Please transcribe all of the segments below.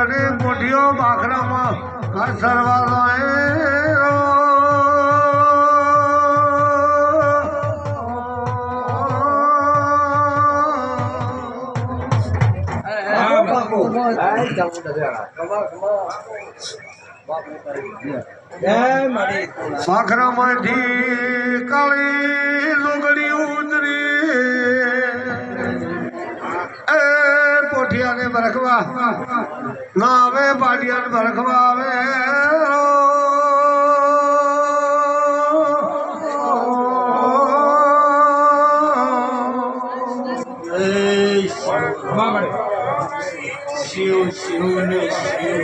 આગળની કોઠીઓ બાખરામાં ઘર સરવા બાખરામાંથી કાળી લુગડી બરખવા ના આવે પાટિયાને બરખવા આવે શિવ શિવ ને શિવ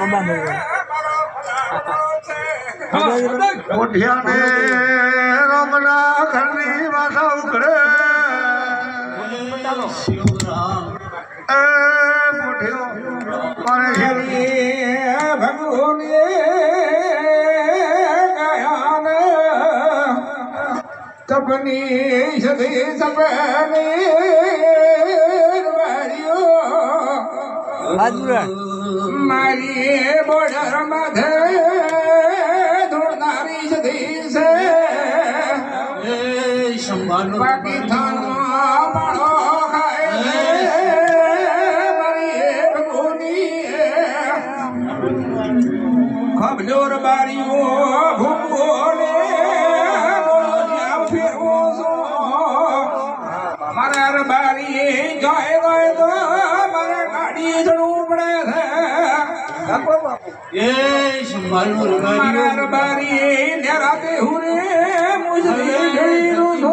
રમના ઘરની ઉખડે શિવરામ એ પોઠિયો મારે શિવજી ભગવને ગયાન તપની સદી તપની મારી બોર્ડર માથે મારી એક ભૂની ખબજોર બારીઓ બોલિયા ફેરવો છો મારા બારી જાય ગયો તો મારે ગાડી ચડવું પડે છે. એ શંભાનો મારા રબારીઓ રાતે હુરે મુજરી ગઈ છો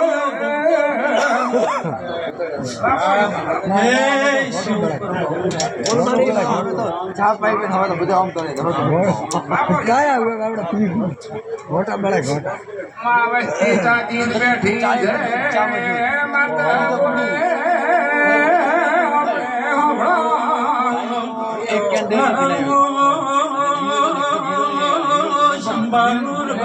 ઘોટા મળે ઘોટા બેઠી એક કેન્ડલ શંભાનો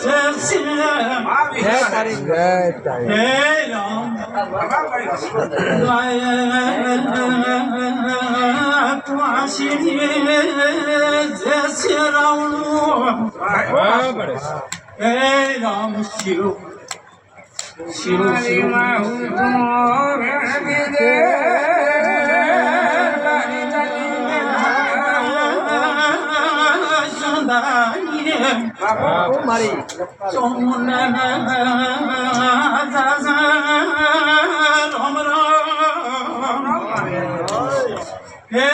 જય મારી હે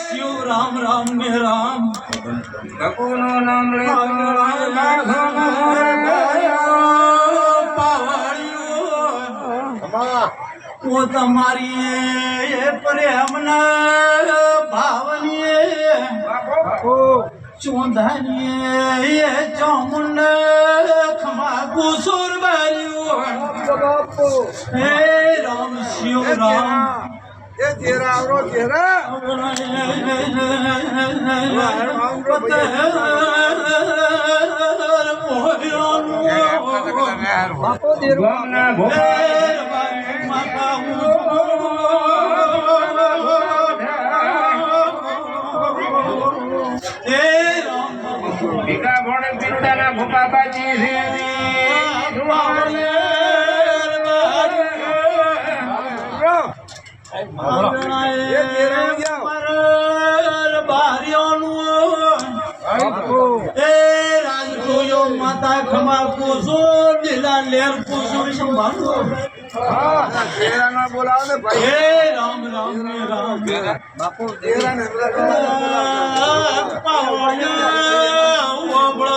શિવ રામ રામ ને રામ નામ ઓ તમારી એ પ્રેમના ભાવની ચોંધાની એ ચામુંડ ખમા કુસુર બાર્યું હે રામ શિવ રામ બાપો દેરો ભીખા ભોણે પીરડાના ભૂપા બાજી માતા ખમા પૂછો દિલા લેર પૂછો સંભાળો. હે રામ રામ ને રામ. બાપુ દેરાને બધા પાવળિયા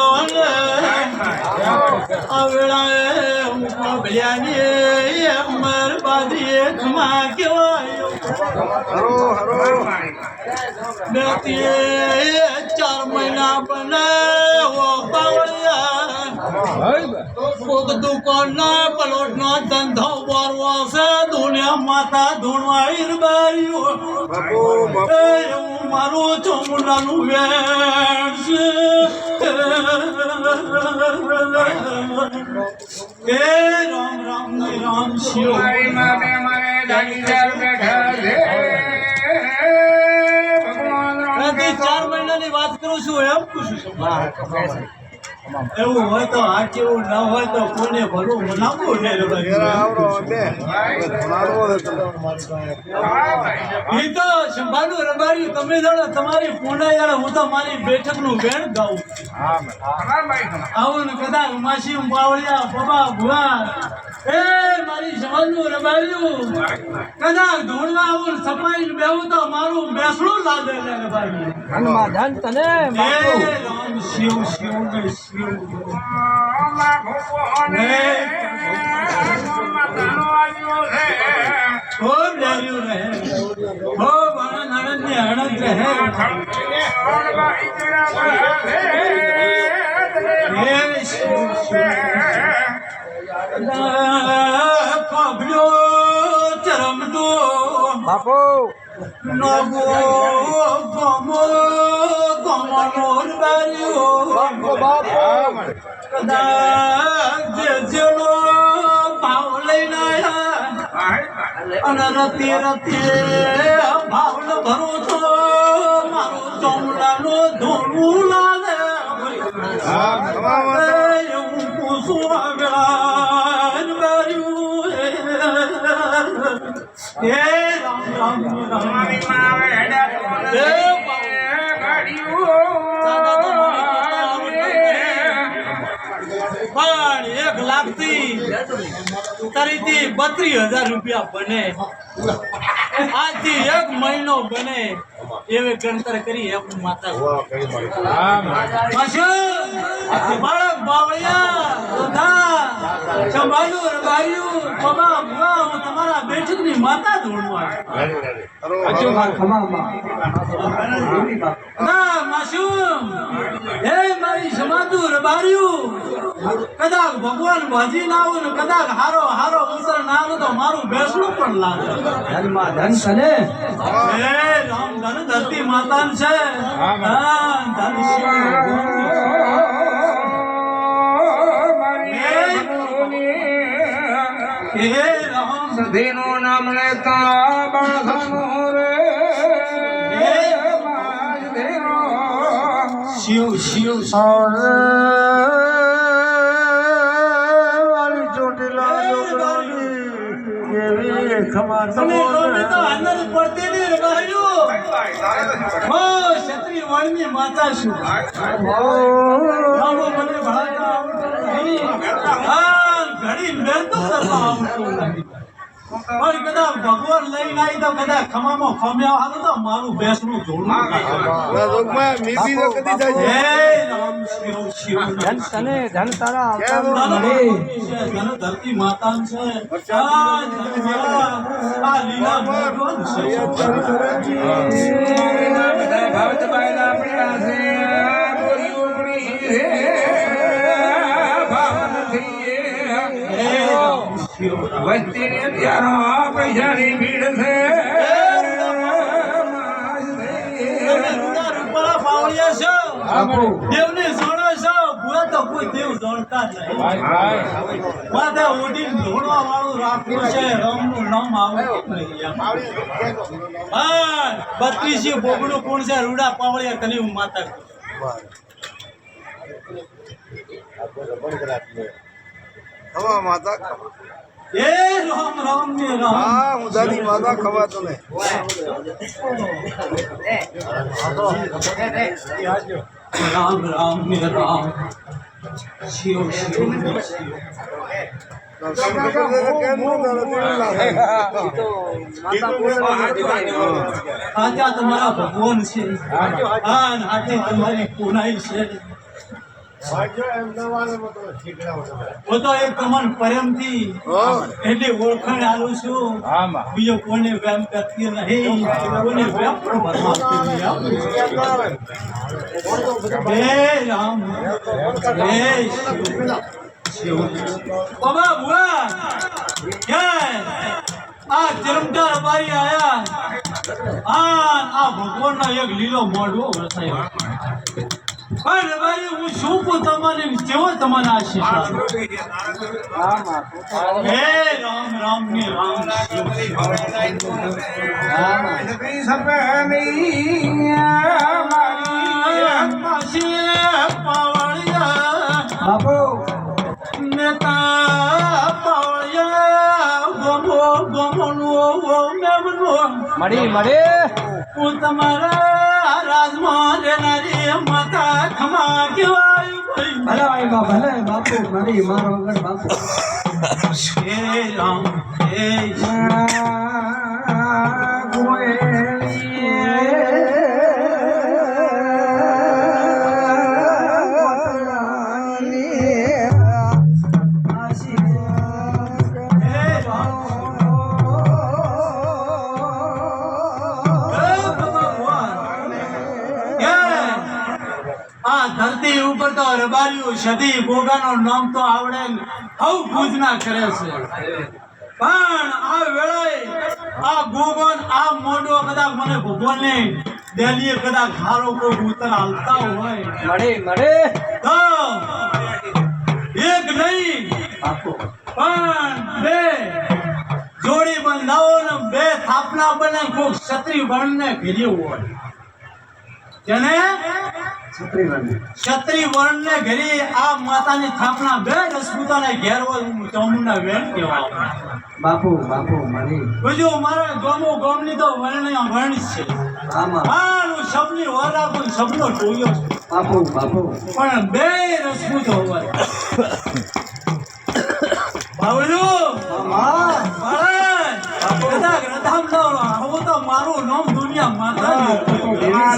આવડાએ હું અમર બાદીએ ખમા હરો બેટીએ ચાર મહિના બને ઓ કોક દુકાનના પલોટનો ધંધો વારવો છે. દુનિયા માતા ધૂણવાઈર બાપુ હું મારું ચોમડાનું વેણ છે. એ, રામ રામ, ને રામ શિવ ભગવાન ચાર મહિનાની વાત કરું છું, એમ પૂછું છું. એવું હોય તો આ કેવું ના હોય તો કોને ભલું ને છે તમે. તો સંભાળું રબાર્યું તમે જાણો તમારી પૂના યાર હું તો મારી બેઠકનું વેણ ગાઉં. આવું ને કદાચ માસી બાવળિયા બાબા ભુવા એ મારી સમાજનું રબાર્યું કદાચ ધૂળમાં આવું ને સફાઈ બેહું તો મારું બેસણું લાગે છે રબાર્યું ધનમાં ધન તને રામ શિવ શિવ ને શિવ. ખૂબ ડર્યું રહે ખૂબ આનંદ ને આનંદ રહે. હે શિવ શિવ પગલો ચરમતો બાપુ. નગો ગમો ગમનો રબાર્યો બાપુ બાપુ. કદાચ જે જેનો ભાવ લઈને આયા, અને રતે ભરો છો, મારો ચોમડાનો ધોળું લાગે પણ એક લાખથી તરીથી બત્રીસ હજાર રૂપિયા બને આજથી એક મહિનો બને. એવી ગણતર કરી એમ માતા બાળક બાવળિયા દોધા સંભાળ્યું રબાર્યું બાબા ભુવા હું તમારા બેઠકની માતા ધોળવા ના માસૂમ હે મારી સમાતું રબાર્યું. કદાચ ભગવાન ભાજી ના આવું ને કદાચ હારો હારો અવસર ના આવે તો મારું બેસણું પણ લાગે. ધન સને. હે રામ ધન ધરતી માતા છે. સધીનું નામ લેતા બાળકનું રે. શિવ શિવ વાલી ચોટીલા એવી ખમા તમે લોને તો અંદર પડતી નહીં રબાર્યું હો ક્ષત્રિય વાળની માતા છું આવો મને ભણાવતા આવડતું ઘણી મહેનત કરવા આવડતું નથી. પણ કદા ભગવાન લઈને આવી તો કદા ખમામાં ખમ્યા હાલ તો મારું બેસનું જોડું મીઠી તો કદી થાય જય રામ શિવ શિવ ધન તને ધન તારા આવતા ધન ધરતી માતા છે. આ આ લીલા ભગવાન છે. બધા ભાવ દબાયેલા પડ્યા છે. બોલી ઉગડી ત્યારો પૈસાની ભીડ છે. દેવને છો. તો કોઈ દેવ જાણતા જ નહીં. માથે વાળું રાખવું છે. રમનું નામ આવતું નહીં હા બત્રીસી બોબડું કોણ છે? રૂડા પાવડિયા તને હું માતા કરું માતા એ રામ રામ ને રામ. હા હું દાદી માતા ખવા તને રામ રામ ને રામ. શિવ શિવ તમારા ભગવાન છે. તમારી પુનાઈ છે. હું તો એક તમને પ્રેમથી એટલી ઓળખાણ આલું છું. બીજો કોને કરતી નહીં કોને પણ રામ. બાબા આ જન્મદાર બારી આયા. આ આ ભગવાનના એક લીલો મોઢવો વરસાયો. પણ ભાઈ હું શું કહું તમને? કેવો તમને આશીર્વાદ? હે રામ રામ ને રામ. પાવળિયા બાપુ. નેતા મળી મળી. હું તમારા રાજમાં રહેનારી માતા ખમા કેવાય ભલે ભાઈ બા ભલે બાપુ મળી. મારો વગર બાપુ. હે રામ હે હે રબારીઓ સદી ગોગાનો નામ તો આવડે હવ પૂજના કરે છે. પણ આ વેળાએ આ ગોગન આ મોડો કદાચ મને ભગવાનને દેલીએ કદાચ હારો કો ઉતર હાલતા હોય. મળે મળે. તો એક નહીં. પણ બે જોડી બંધાવો ને બે થાપના બને કોક ક્ષત્રિય વર્ણને ઘેર્યું હોય. જેને છત્રી વર્ણ ને ઘરે આ માતાની થાપના બે રસપૂતાને ઘેર હોય હું ચામુંડા વેણ કહેવાય. બાપુ બાપુ મળી બીજું મારા ગમો ગમની તો વર્ણ વર્ણ છે. હું પણ વર આપું સબનો ટોયો બાપુ બાપુ. પણ બે રસપૂત હોય. બાવળું મામા ભારત કદાચ રધામ ન હોય, આવું તો મારું નામ દુનિયા માતાની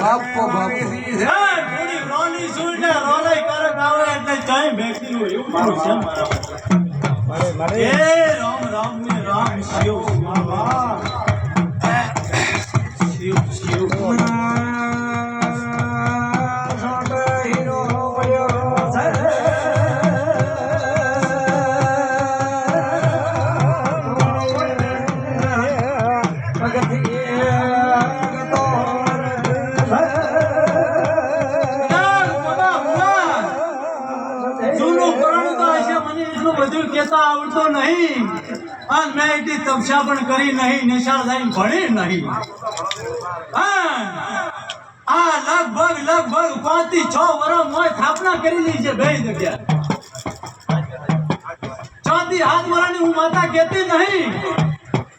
બાપુ બાપુ. હે, થોડી રોની સુઈને રોલાઈ કરે ગાવે એટલે જય બેઠી હોય. એવું થોડું છે મારા હે રામ રામ ને રામ શિવ શિવ. શિવ એટલી પણ કરી નહીં, નિશાળ થઈને ભણી નહીં. આ લગભગ લગભગ પાંચથી છ વર્ષ મોય સ્થાપના કરેલી છે બે જગ્યા છ થી સાત હું માતા કહેતી નહીં.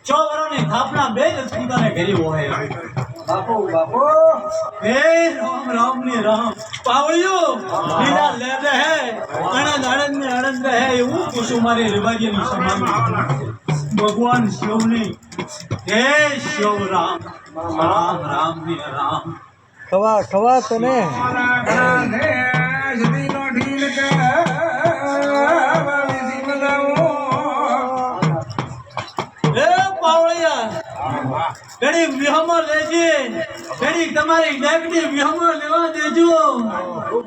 છ વર્ષની સ્થાપના બે જ સ્કૂતાને કરી હોય. બાપુ બાપુ. હે રામ રામની રામ. પાવળિયો લીલા લે હે અણદ અણદ ને અણદ રહે એવું પૂછું મારી રેવાજીની સમાન ભગવાન શિવની. હે શિવ રામ રામ રામ રામ ખવા ખવા તને. પાવળિયા વિહમો લેજે ઘડીક તમારી ડેકડી વિહમો લેવા દેજો.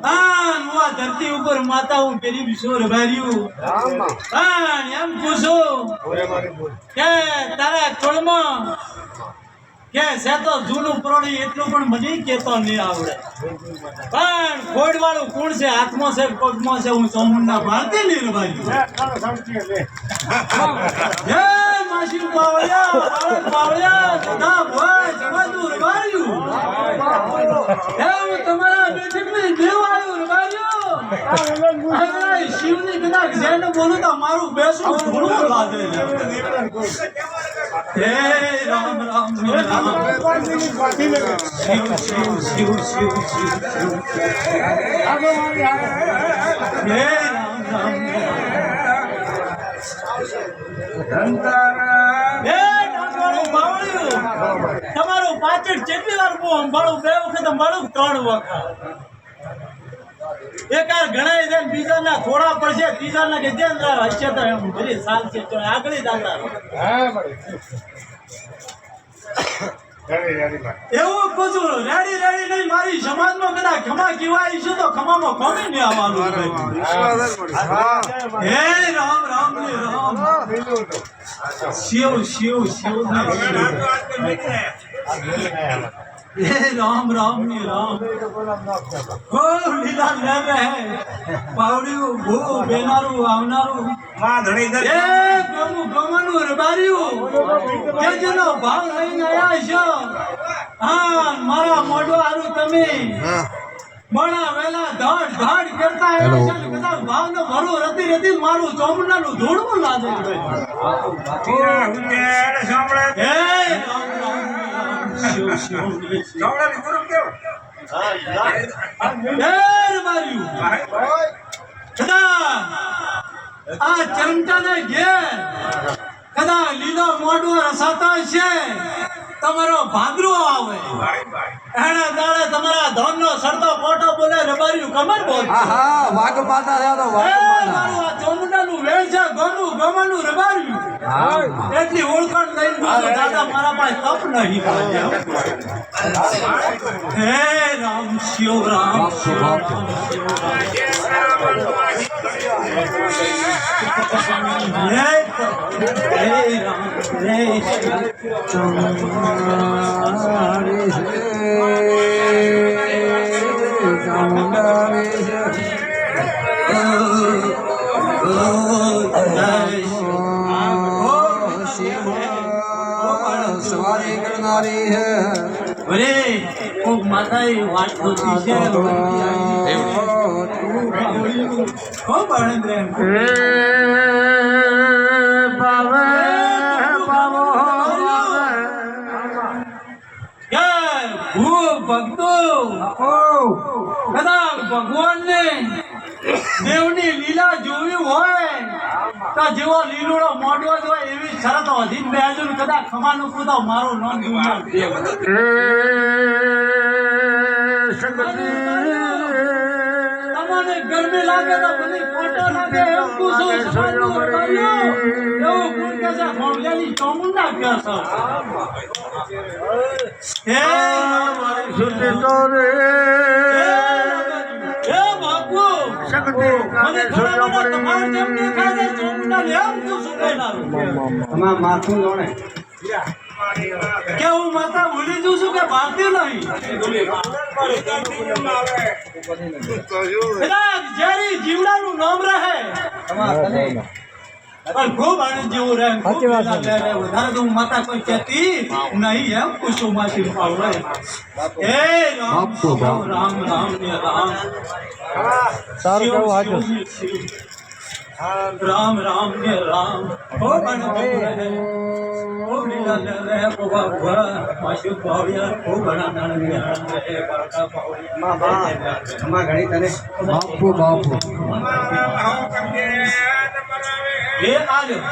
હા હું ધરતી ઉપર માતા હું પેલી વિશોર રભાર્યું હા એમ પૂછો કે તારા ચોળમાં કે છે તો જૂનું પ્રોણી એટલું પણ મને કેતો નહીં આવડે. પણ ખોડ વાળું કોણ છે? હાથમાં છે પગમાં છે? હું ચામુંડા ભારતી નહીં માસી પાવળિયા રબાર્યું હે હું તમારા રબાર્યું હવે શિવની જેન બોલું તો મારું બેસું ઘણું લાગે. હે રામ રામ રામ. શિવ શિવ શિવ શિવ શિવ હે રામ રામ. તમારું પાછળ કેટલી વાર બહુ સંભાળું બે વખત કે ત્રણ વખત? એક વાર ગણાય છે ને બીજાના થોડા પડશે ત્રીજાના કે જેન હશે તો એમ ભરી સાલ છે તો આગળ દાદા એવું પૂછું રેડી રેડી નહીં મારી સમાજમાં કદાચ ખમા કહેવાય છે તો ખમામાં ખમી નહીં આવવાનું હે રામ રામ ને રામ. શિવ શિવ શિવ ને રામ રામ ને રામ. હો લીલા લહેર રહે. પાવડિયું ભૂ બેનારું આવનારું. માં ધણી એ ગમું ગમનું રબાર્યું કે જેનો ભાવ લઈને આયા છો? હા મારા મોઢો હારું તમે. બણા વેલા ધડ ધડ કરતા આવ્યા છે કદાચ ભાવનો ભરો રતી રતી મારું ચોમડાનું ધૂળવું લાગે સાંભળે. હે રામ રામ. આ ચમટાને ઘેર લીલો મોઢો રસાતો છે તમારો ભાદરો આવે એણે દાડે તમારા ધનનો સરતો પોટો બોલે રબાર્યું કમર હા વાઘ માતા થયા તો છે ગમું ગમનું રબાર્યું. એટલી ઓળખાણ લઈને બોલો દાદા મારા પાસે તપ નહીં. હે રામ શિવ રામ શિવ રામ રામ. હે હે સવારી કરનારી હે. અરે કોક માતાએ વાત પૂછી છે. ખૂબ આનંદ રહે કે ભૂ ભક્તો. કદાચ ભગવાનને દેવની લીલા જોવી હોય. તો જેવો લીલોડો મોઢો જ હોય એવી શરત અધીન બેજો હજુ કદાચ ખમાનું કૂદો મારો નોંધ તમને ગરમી લાગે તો બધી ફોટો લાગે એમ પૂછો. એવું કોણ કહે છે? મોગલાની ચોમુંડા કહે છે. હે મારી શુદ્ધિ તો મને તમાર. કે હું માતા ભૂલી જઉં છું કે ભારતી નહીં? જેરી જ્યારે જીવડાનું નામ રહે પણ ખૂબ આનંદ જેવું રહે લહેર રહે. વધારે તો હું માતા કોઈ કહેતી નહીં એમ પૂછું માસી પાવડે હે રામ. રામ રામ ને રામ. સારું કેવું હાજર. રામ રામ ને રામ. પાવડિયા બાપુ બાપુ. એ આલ્યો